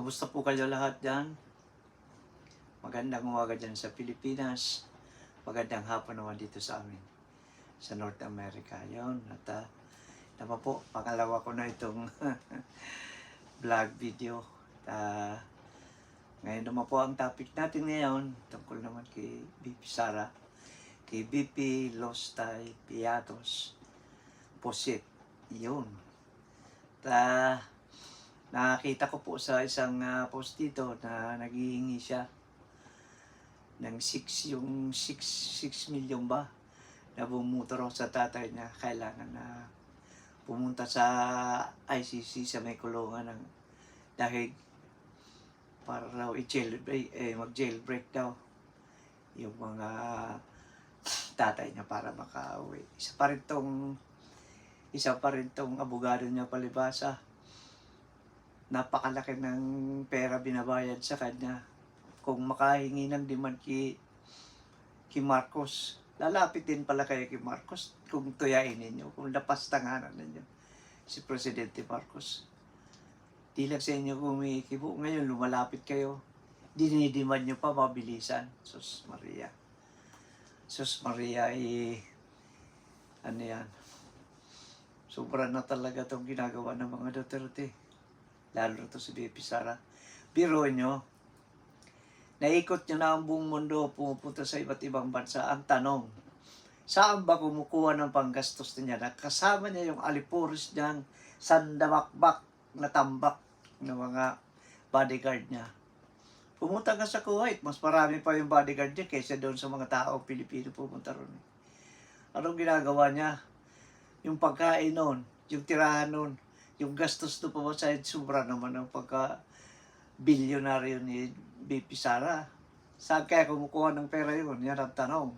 Kumusta po kayo lahat dyan? Magandang umaga dyan sa Pilipinas. Magandang hapon naman dito sa amin sa North America. Yun. At uh, naman po, pangalawa ko na itong vlog video. Uh, ngayon naman po ang topic natin ngayon tungkol naman kay BP Sara, kay BP Lostay Piatos Posit. Yun. Ta nakakita ko po sa isang ah, post dito na naghihingi siya ng 6 yung 6 6 million ba na bumuto raw sa tatay niya kailangan na pumunta sa ICC sa may kulungan ng dahil para raw i-jailbreak, eh, mag-jailbreak daw yung mga tatay niya para makauwi. Isa pa rin tong isa pa rin tong abogado niya palibasa. Napakalaki ng pera binabayad sa kanya. Kung makahingi ng demand kay, kay Marcos, lalapit din pala kayo kay Marcos kung tuyain ninyo, kung lapastanganan ninyo si Presidente Marcos. Di lang sa inyo kumikibo. Ngayon, lumalapit kayo. Dinidiman nyo pa mabilisan. Sus Maria. Sus Maria, eh, ano yan, sobra na talaga itong ginagawa ng mga Duterte. Lalo to si BP Sara. Biro nyo, naikot nyo na ang buong mundo, pumupunta sa iba't ibang bansa. Ang tanong, saan ba kumukuha ng panggastos niya? Nakasama niya yung alipuris niyang sandamakbak na tambak ng mga bodyguard niya. Pumunta ka sa Kuwait, mas marami pa yung bodyguard niya kaysa doon sa mga tao Pilipino pumunta ron. Anong ginagawa niya? Yung pagkain noon, yung tirahan noon, yung gastos pa sa sobra naman ng pagka bilyonaryo ni BP Sara. Saan kaya kumukuha ng pera yun? Yan ang tanong.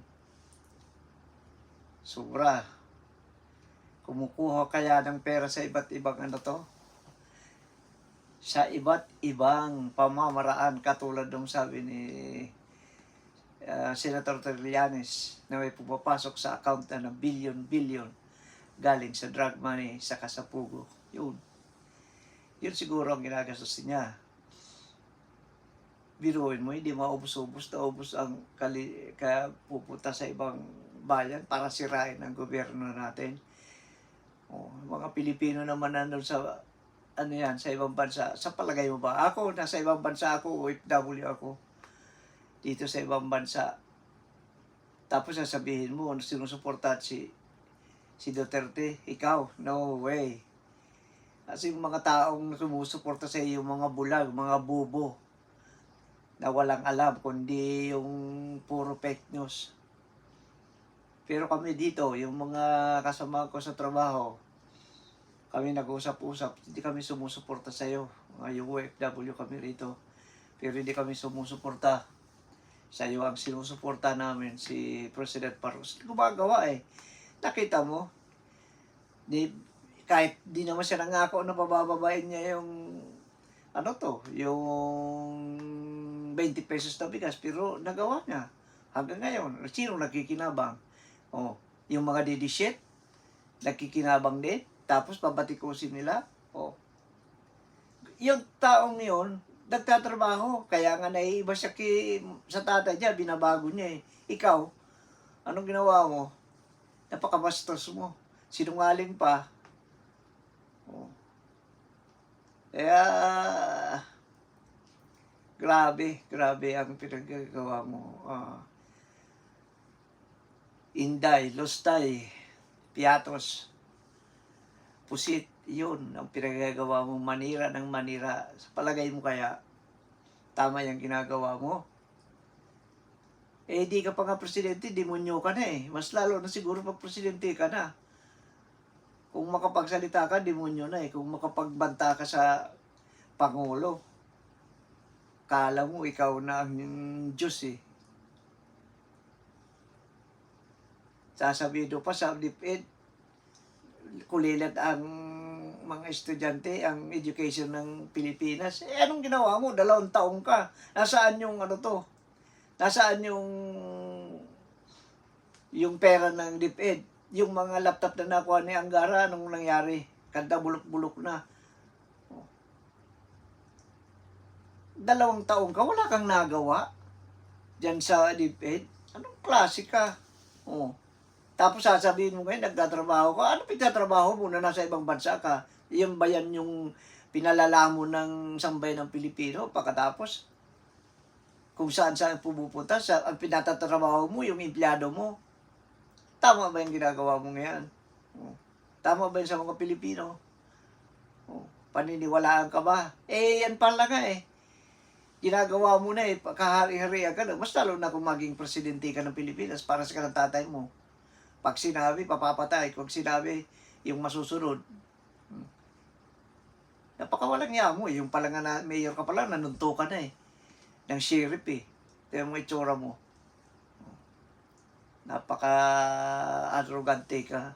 Sobra. Kumukuha kaya ng pera sa iba't ibang ano to? Sa iba't ibang pamamaraan katulad ng sabi ni uh, Senator Trillanes na may pumapasok sa account na ng billion-billion galing sa drug money sa kasapugo. Yun. Yun siguro ang ginagastos niya. Biruin mo, hindi maubos-ubos na ubos ang kali, ka pupunta sa ibang bayan para sirain ang gobyerno natin. O, mga Pilipino naman nandun sa ano yan, sa ibang bansa. Sa palagay mo ba? Ako, nasa ibang bansa ako, OFW ako. Dito sa ibang bansa. Tapos sasabihin mo, sinusuportat si si Duterte, ikaw, no way. Kasi yung mga taong sumusuporta sa iyo, mga bulag, mga bubo, na walang alam, kundi yung puro fake news. Pero kami dito, yung mga kasama ko sa trabaho, kami nag-usap-usap, hindi kami sumusuporta sa iyo. Mga UFW kami rito. Pero hindi kami sumusuporta sa iyo. Ang sinusuporta namin si President Marcos. Gumagawa eh. Nakita mo, di, kahit di naman siya nangako na pabababain niya yung ano to, yung 20 pesos na bigas, pero nagawa niya. Hanggang ngayon, sino nagkikinabang? Oh, yung mga didishit, nagkikinabang din, tapos pabatikusin nila. Oh. Yung taong yun, nagtatrabaho, kaya nga naiiba siya ki, sa tatay niya, binabago niya eh. Ikaw, anong ginawa mo? Napakabastos mo. Sinungaling pa. Oh. Kaya, grabe, grabe ang pinagagawa mo. Ah. Inday, Lostay, Piatos, Pusit, yun ang pinagagawa mo, manira ng manira. Sa palagay mo kaya, tama yung ginagawa mo? Eh, di ka pa nga presidente, demonyo ka na eh. Mas lalo na siguro pag presidente ka na. Kung makapagsalita ka, demonyo na eh. Kung makapagbanta ka sa Pangulo, kala mo ikaw na ang Diyos eh. Sasabihin pa sa DepEd, kulilat ang mga estudyante, ang education ng Pilipinas. Eh, anong ginawa mo? Dalawang taong ka. Nasaan yung ano to? Nasaan yung yung pera ng DepEd? Yung mga laptop na nakuha ni Angara, anong nangyari? Kanta bulok-bulok na. dalawang taong ka, wala kang nagawa. Diyan sa DepEd. Anong klase ka? Oh. Tapos sasabihin mo ngayon, nagtatrabaho ka. Ano pinagtatrabaho mo na nasa ibang bansa ka? Yung ba yan yung pinalala mo ng sambay ng Pilipino pagkatapos? Kung saan saan pumupunta, sa, ang pinatatrabaho mo, yung empleyado mo. Tama ba yung ginagawa mo ngayon? Oh. Tama ba yun sa mga Pilipino? Oh. Paniniwalaan ka ba? Eh, yan pala nga eh. Ginagawa mo na eh, kahari-harihan ka na. Mas lalo na kung maging presidente ka ng Pilipinas para sa kanang tatay mo. Pag sinabi, papapatay. Pag sinabi, yung masusunod. Hmm. Napakawalang niya mo eh. Yung pala nga na, mayor ka pala, nanunto ka na eh. Ng sheriff eh. Ito mo itsura mo. Napaka-arrogante ka.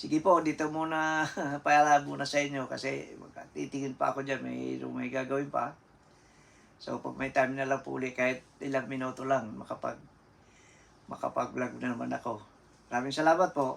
Sige po, dito muna, paalam muna sa inyo kasi titingin pa ako dyan, may, may gagawin pa. So, pag may time na lang po ulit, kahit ilang minuto lang, makapag, makapag-vlog na naman ako. Maraming salamat po.